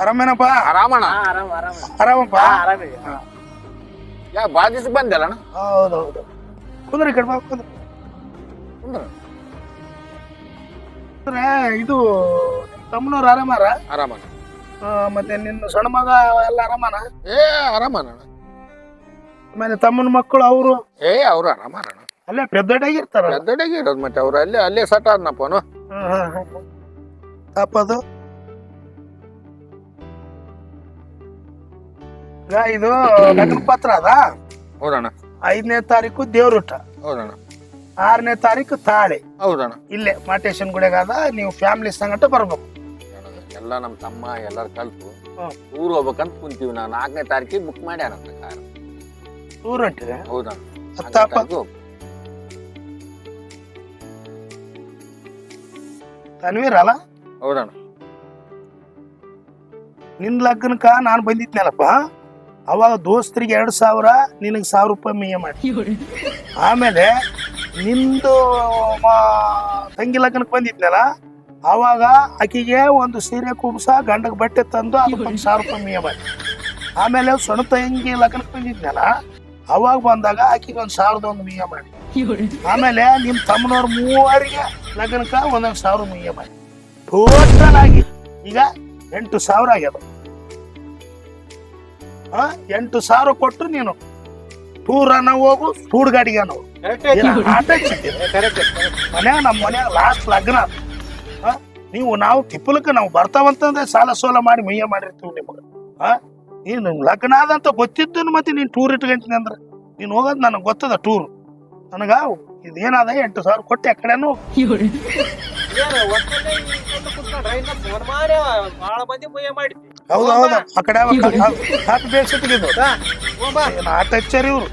ಆರಾಮೇನಪ್ಪ? ಆರಾಮಣ್ಣ. ಆರಾಮ್ ಆರಾಮ್. ಆರಾಮಪ್ಪ? ಯಾ ಭಾಳ ದಿವಸ ಬಂದ್ಯಲ್ಲಣ್ಣ? ಹೌದು ಕುಂದ್ರಿ ಕಡ್ಬಾ ಕುಂದ್ರಿ. ಕುಂದ್ರ. ಅಂದ್ರೆ ಇದು ತಮ್ಮನವ್ರು ಆರಾಮಾರ? ಆರಾಮಣ್ಣ. ಮತ್ತೆ ನಿನ್ನ ಸಣ್ಣ ಮಗ ಎಲ್ಲ ಆರಾಮಾನ? ಏ ಆರಾಮಣ್ಣ. ಆಮೇಲೆ ತಮ್ಮನ ಮಕ್ಕಳು ಅವರು? ಏ ಅವ್ರು ಆರಾಮಣ್ಣ ಅಲ್ಲೇ ಪೆದ್ದಡಾಗಿರ್ತಾರ ಪೆದ್ದಡಾಗಿರೋದು ಇರೋದು ಮತ್ತೆ ಅವ್ರು ಅಲ್ಲೇ ಅಲ್ಲೇ ಸಟ್ ಆದ್ನಪ್ಪನು. ತಪ್ಪದು ಇದು ಲಗ್ನ ಪತ್ರ ಅದ? ಹೌದಣ್ಣ. ಐದನೇ ತಾರೀಕು ದೇವ್ರೂಟ. ಹೌದಣ್ಣ. ಆರನೇ ತಾರೀಕು ತಾಳೆ. ಹೌದಣ್ಣ. ಇಲ್ಲೇ ಮಾಟೇಶನ್ ಗುಡಿಗಾದ ನೀವು ಫ್ಯಾಮಿಲಿ ಸಂಗಟ ಬರ್ಬೇಕು. ಎಲ್ಲ ನಮ್ಮ ತಮ್ಮ ಎಲ್ಲರೂ ಕಲ್ತು ಊರು ಹೋಗ್ಬೇಕಂತ ಕುಂತೀವಿ ನಾವು. ನಾಲ್ಕನೇ ತಾರೀಕಿಗೆ ಬುಕ್ ಮಾಡ್ಯಾರ ಕಾರ್ ಊರು ಹೊಂಟಿದೆ ಹೌದಣ್ಣ. ಹತ್ತಪ್ಪ ತನ್ವೀರ್ ಅಲ್ಲ? ಹೌದಣ್ಣ. ನಿನ್ ಲಗ್ನಕ್ಕ ನಾನು ಬಂದಿದ್ನಲ್ಲಪ್ಪ? ಅವಾಗ ದೋಸ್ತರಿಗೆ ಎರಡು ಸಾವಿರ, ನಿನಗೆ ಸಾವಿರ ರೂಪಾಯಿ ಮೇಯ ಮಾಡಿ. ಆಮೇಲೆ ನಿಂದು ತಂಗಿ ಲಗ್ನಕ್ಕೆ ಬಂದಿದ್ನಲ್ಲ, ಅವಾಗ ಆಕಿಗೆ ಒಂದು ಸೀರೆ ಕುಬ್ಸ ಗಂಡಗೆ ಬಟ್ಟೆ ತಂದು ಅದಕ್ಕೆ ಒಂದು ಸಾವಿರ ರೂಪಾಯಿ ಮೇಯ ಮಾಡಿ. ಆಮೇಲೆ ಸಣ್ಣ ತಂಗಿ ಲಗ್ನಕ್ಕೆ ಬಂದಿದ್ನಲ್ಲ, ಅವಾಗ ಬಂದಾಗ ಆಕಿಗೆ ಒಂದು ಸಾವಿರದ ಒಂದು ಮೇಯ ಮಾಡಿ. ಆಮೇಲೆ ನಿಮ್ಮ ತಮ್ಮನವ್ರ ಮೂವರಿಗೆ ಲಗ್ನಕ್ಕೆ ಒಂದೊಂದು ಸಾವಿರ ಮೇಯ ಮಾಡಿ. ಟೋಟಲ್ ಆಗಿ ಈಗ ಎಂಟು ಸಾವಿರ ಆಗ್ಯದ. ಆ, ಎಂಟು ಸಾವಿರ ಕೊಟ್ಟು ನೀನು ಟೂರ್ ಅನ್ನ ಹೋಗು. ಟೂರ್ ಗಾಡಿಗೆ ಆಟ ಮನ್ಯಾಗ ನಮ್ಮ ಮನ್ಯಾಗ ಲಾಸ್ಟ್ ಲಗ್ನ. ನೀವು ನಾವು ತಿಪ್ಪಲಕ್ಕೆ ನಾವು ಬರ್ತಾವಂತಂದ್ರೆ ಸಾಲ ಸೋಲ ಮಾಡಿ ಮೈಯ ಮಾಡಿರ್ತೀವಿ ನಿಮಗೆ. ಆ? ನೀನು ಲಗ್ನ ಆದಂತ ಗೊತ್ತಿದ್ದು ಮತ್ತೆ ನೀನು ಟೂರ್ ಇಟ್ಕೊಂತೀನಿ ಅಂದ್ರೆ. ನೀನು ಹೋಗೋದು ನನಗೆ ಗೊತ್ತದ ಟೂರ್ ನನಗ ಇದೇನಾದ ಎಂಟು ಸಾವಿರ ಕೊಟ್ಟು ಆ ಕಡೆನೂ. ಭಾಳ ಮಂದಿ ಮೈಯ ಮಾಡಿ ಹೌದು ಹೌದು ಆ ಕಡೆ ಕಾಪಿ ಬೇಸಿಟ್ಟಿದ್ದು ಆಟ ಹಚ್ಚಾರ ಇವ್ರು